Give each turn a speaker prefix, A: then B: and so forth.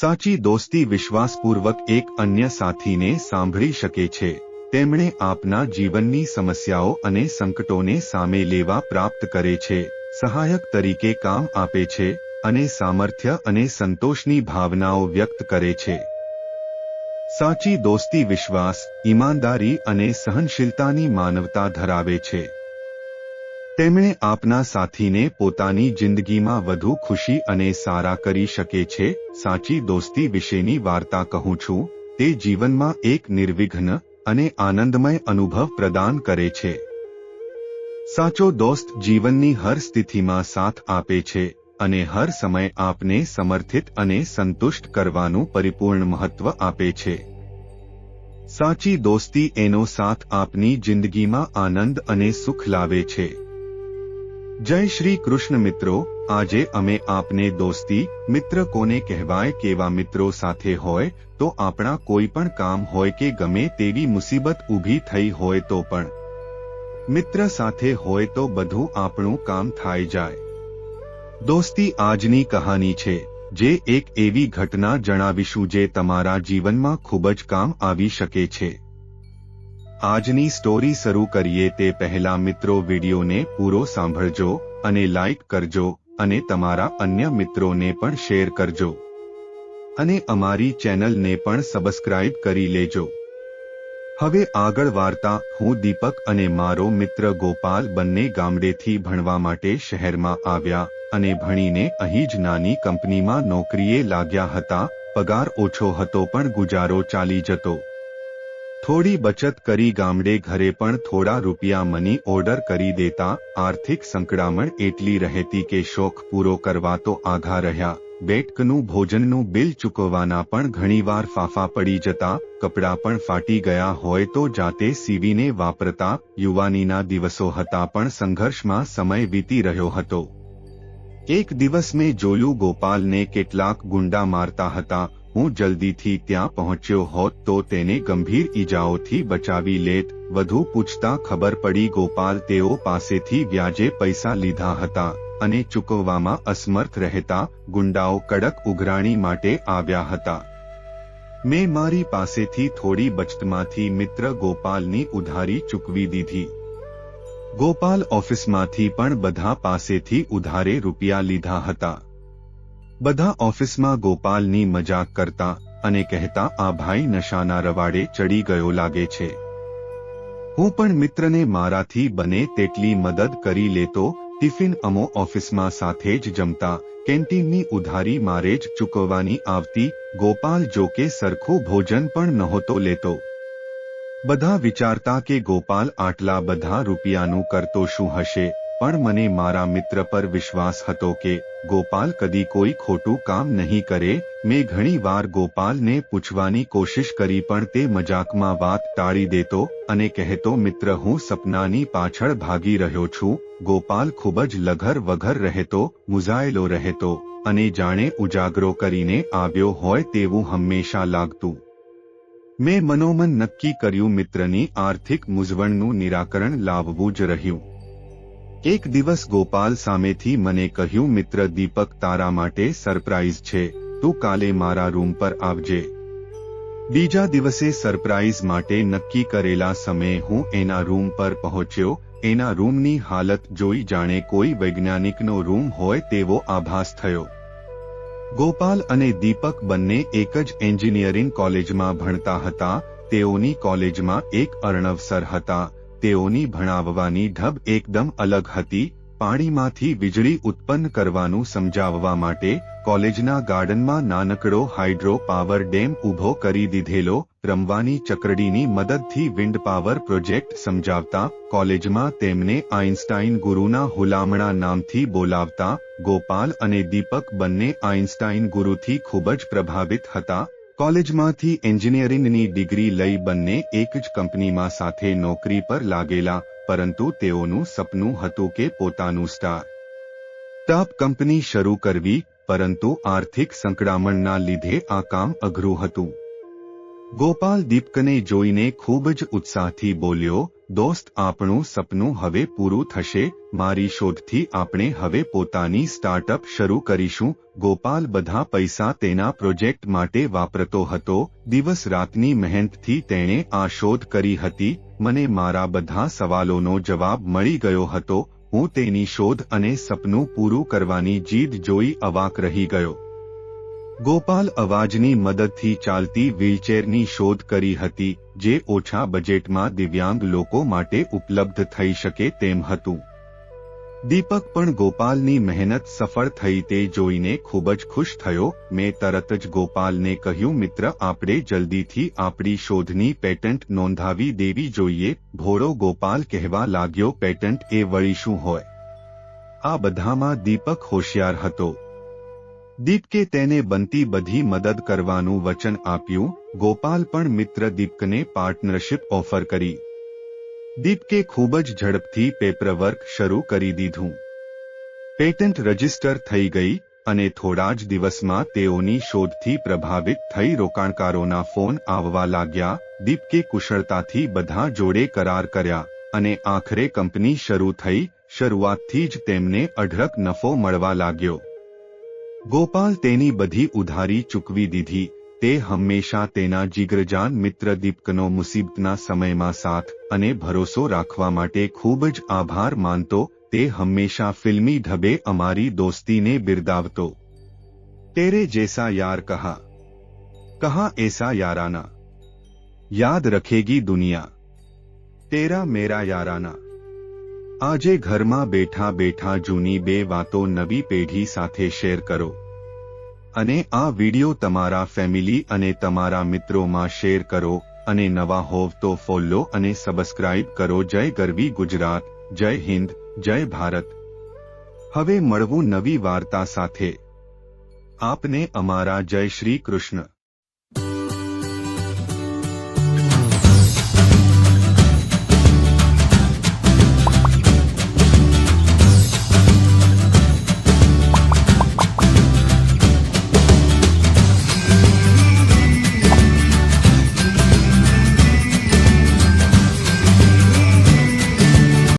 A: સાચી દોસ્તી વિશ્વાસપૂર્વક એક અન્ય સાથીને સાંભળી શકે છે. તેમણે આપના જીવનની સમસ્યાઓ અને સંકટોને સામે લેવા પ્રાપ્ત કરે છે. સહાયક તરીકે કામ આપે છે અને સામર્થ્ય અને સંતોષની ભાવનાઓ વ્યક્ત કરે છે. સાચી દોસ્તી વિશ્વાસ, ઈમાનદારી અને સહનશીલતાની માનવતા ધરાવે છે. તેમણે આપના સાથીને પોતાની જિંદગીમાં વધુ ખુશી અને સારા કરી શકે છે, સાચી દોસ્તી વિશેની વાર્તા કહું છું, તે જીવનમાં એક નિર્વિઘ્ન અને આનંદમય અનુભવ પ્રદાન કરે છે. સાચો દોસ્ત જીવનની હર સ્થિતિમાં સાથ આપે છે અને હર સમય આપને સમર્થિત અને સંતુષ્ટ કરવાનું પરિપૂર્ણ મહત્વ આપે છે. સાચી દોસ્તી એનો સાથ આપની જિંદગીમાં આનંદ અને સુખ લાવે છે. જય શ્રી કૃષ્ણ મિત્રો, આજે અમે આપને દોસ્તી, મિત્ર કોને કહેવાય કેવા મિત્રો સાથે હોય, તો આપણા કોઈ પણ કામ હોય કે ગમે તેવી મુસીબત ઊભી થઈ હોય તો પણ. મિત્ર સાથે હોય તો બધું આપણું કામ થાય જાય. દોસ્તી આજની કહાની છે, જે એક એવી ઘટના જણાવીશું જે તમારા જીવનમાં ખૂબ જ કામ આવી શકે છે. આજની સ્ટોરી શરૂ કરીએ તે પહેલા મિત્રો વિડીયોને પૂરો સાંભળજો અને લાઇક કરજો અને તમારા અન્ય મિત્રોને પણ શેર કરજો. અને અમારી ચેનલને પણ સબસ્ક્રાઇબ કરી લેજો. હવે આગળ વાર્તા, હું દીપક અને મારો મિત્ર ગોપાલ બંને ગામડેથી ભણવા માટે શહેરમાં આવ્યા અને ભણીને અહીં જ નાની કંપનીમાં નોકરીએ લાગ્યા હતા, પગાર ઓછો હતો પણ ગુજારો ચાલી જતો. થોડી બચત કરી ગામડે ઘરે પણ થોડા રૂપિયા મની ઓર્ડર કરી દેતા આર્થિક સંકળામણ એટલી રહેતી કે શોખ પૂરો કરવા તો આઘા રહ્યા. બેટકનું ભોજનનું બિલ ચૂકવવાના પણ ઘણીવાર ફાફા પડી જતા, કપડાં પણ ફાટી ગયા હોય તો જાતે સીવીને વાપરતા, યુવાનીના દિવસો હતા પણ સંઘર્ષમાં સમય વીતી રહ્યો હતો. એક દિવસ મેં જોયું ગોપાલને કેટલાક ગુંડા મારતા હતા હું જલ્દીથી ત્યાં પહોંચ્યો હોત તો તેને ગંભીર ઈજાઓથી બચાવી લેત. વધુ પૂછતા ખબર પડી ગોપાલ તેઓ પાસેથી વ્યાજે પૈસા લીધા હતા અને ચૂકવવામાં અસમર્થ રહેતા ગુંડાઓ કડક ઉઘરાણી માટે આવ્યા હતા. મેં મારી પાસેથી થોડી બચતમાંથી મિત્ર ગોપાલની ઉધારી ચૂકવી દીધી. ગોપાલ ઓફિસમાંથી પણ બધા પાસેથી ઉધારે રૂપિયા લીધા હતા. બધા ઓફિસમાં ગોપાલની મજાક કરતા અને કહેતા, આ ભાઈ નશાના રવાડે ચડી ગયો લાગે છે. હું પણ મિત્રને મારાથી બને તેટલી મદદ કરી લેતો, ટિફિન અમો ઓફિસમાં સાથે જ જમતા. કેન્ટીનની ઉધારી મારે જ ચૂકવવાની આવતી. ગોપાલ જોકે સરખું ભોજન પણ નહોતો લેતો. બધા વિચારતા કે ગોપાલ આટલા બધા રૂપિયાનું કરતો શું હશે? પણ મને મારા મિત્ર પર વિશ્વાસ હતો કે ગોપાલ કદી કોઈ ખોટું કામ નહીં કરે. મેં ઘણી વાર ગોપાલને પૂછવાની કોશિશ કરી પણ તે મજાકમાં વાત ટાળી દેતો અને કહેતો, મિત્ર, હું સપનાની પાછળ ભાગી રહ્યો છું. ગોપાલ ખૂબ જ લઘર વઘર રહેતો મુઝાયેલો રહેતો અને જાણે ઉજાગરો કરીને આવ્યો હોય તેવું હંમેશા લાગતું. મેં મનોમન નક્કી કર્યું, મિત્રની આર્થિક મૂંઝવણનું નિરાકરણ લાવવું જ રહ્યું. એક દિવસ ગોપાલ સામેથી મને કહ્યું, મિત્ર દીપક, તારા માટે સરપ્રાઇઝ છે. તું કાલે મારા રૂમ પર આવજે. બીજા દિવસે સરપ્રાઇઝ માટે નક્કી કરેલા સમયે હું એના રૂમ પર પહોંચ્યો. એના રૂમની હાલત જોઈ જાણે કોઈ વૈજ્ઞાનિકનો રૂમ હોય તેવો આભાસ થયો. ગોપાલ અને દીપક બંને એક જ એન્જિનિયરિંગ કોલેજમાં ભણતા હતા. તેઓની કોલેજમાં એક અર્ણવ સર હતા. તેઓની ભણાવવાની ઢબ એકદમ અલગ હતી. પાણીમાંથી વીજળી ઉત્પન્ન કરવાનું સમજાવવા માટે કોલેજના ગાર્ડનમાં નાનકડો હાઇડ્રો પાવર ડેમ ઊભો કરી દીધેલો. રમવાની ચકરડીની મદદથી વિન્ડ પાવર પ્રોજેક્ટ સમજાવતા કોલેજમાં તેમને આઇન્સ્ટાઇન ગુરુના હુલામણા નામથી બોલાવતા ગોપાલ અને દીપક બંને આઇન્સ્ટાઇન ગુરુથી ખૂબ જ પ્રભાવિત હતા. કોલેજમાંથી એન્જિનિયરિંગની ડિગ્રી લઈ બંને એક જ કંપનીમાં સાથે નોકરી પર લાગેલા, પરંતુ તેઓનું સપનું હતું કે પોતાનું સ્ટાર ટાપ કંપની શરૂ કરવી, પરંતુ આર્થિક સંકળામણના લીધે આ કામ અઘરું હતું. ગોપાલ દીપકને જોઈને ખૂબ જ ઉત્સાહથી બોલ્યો, દોસ્ત, આપણું સપનું હવે પૂરું થશે મારી શોધથી આપણે હવે પોતાની સ્ટાર્ટઅપ શરૂ કરીશું. ગોપાલ બધા પૈસા તેના પ્રોજેક્ટ માટે વાપરતો હતો. દિવસ રાતની મહેનતથી તેણે આ શોધ કરી હતી. મને મારા બધા સવાલોનો જવાબ મળી ગયો હતો. હું તેની શોધ અને સપનું પૂરું કરવાની જીદ જોઈ અવાક રહી ગયો. ગોપાલ અવાજની મદદથી ચાલતી વ્હીલચેરની શોધ કરી હતી, જે ઓછા બજેટમાં દિવ્યાંગ લોકો માટે ઉપલબ્ધ થઈ શકે તેમ હતું. દીપક પણ ગોપાલની મહેનત સફળ થઈ તે જોઈને ખૂબ જ ખુશ થયો. મેં તરત જ ગોપાલને કહ્યું, મિત્ર, આપણે જલ્દીથી આપણી શોધની પેટન્ટ નોંધાવી દેવી જોઈએ. ભોળો ગોપાલ કહેવા લાગ્યો, પેટન્ટ એ વળી શું હોય? આ બધામાં દીપક હોશિયાર હતો. દીપકે તેને બનતી બધી મદદ કરવાનું વચન આપ્યું. ગોપાલ પણ મિત્ર દીપકને પાર્ટનરશિપ ઓફર કરી. દીપકે ખૂબ જ ઝડપથી પેપરવર્ક શરૂ કરી દીધું. પેટન્ટ રજિસ્ટર થઈ ગઈ અને થોડા જ દિવસમાં તેઓની શોધથી પ્રભાવિત થઈ રોકાણકારોના ફોન આવવા લાગ્યા. દીપકે કુશળતાથી બધા જોડે કરાર કર્યા અને આખરે કંપની શરૂ થઈ. શરૂઆતથી જ તેમને અઢળક નફો મળવા લાગ્યો. ગોપાલ તેની બધી ઉધારી ચૂકવી દીધી. તે હંમેશા તેના જીગ્રજાન મિત્ર દીપકનો મુસીબતના સમયમાં સાથ અને ભરોસો રાખવા માટે ખૂબ જ આભાર માનતો, તે હંમેશા ફિલ્મી ઢબે અમારી દોસ્તીને બિરદાવતો. તેરે જેસા યાર કહા. કહા એસા યારાના. યાદ રખેગી દુનિયા. તેરા મેરા યારાના. આજે ઘરમાં બેઠા બેઠા જૂની બે વાતો નવી પેઢી સાથે શેર કરો. અને આ વિડિયો તમારા ફેમિલી અને તમારા મિત્રોમાં શેર કરો અને નવા હોવ તો ફોલો અને સબસ્ક્રાઇબ કરો. જય ગરવી ગુજરાત, જય હિન્દ, જય ભારત. હવે મળવું નવી વાર્તા સાથે. આપને અમારા જય શ્રી કૃષ્ણ.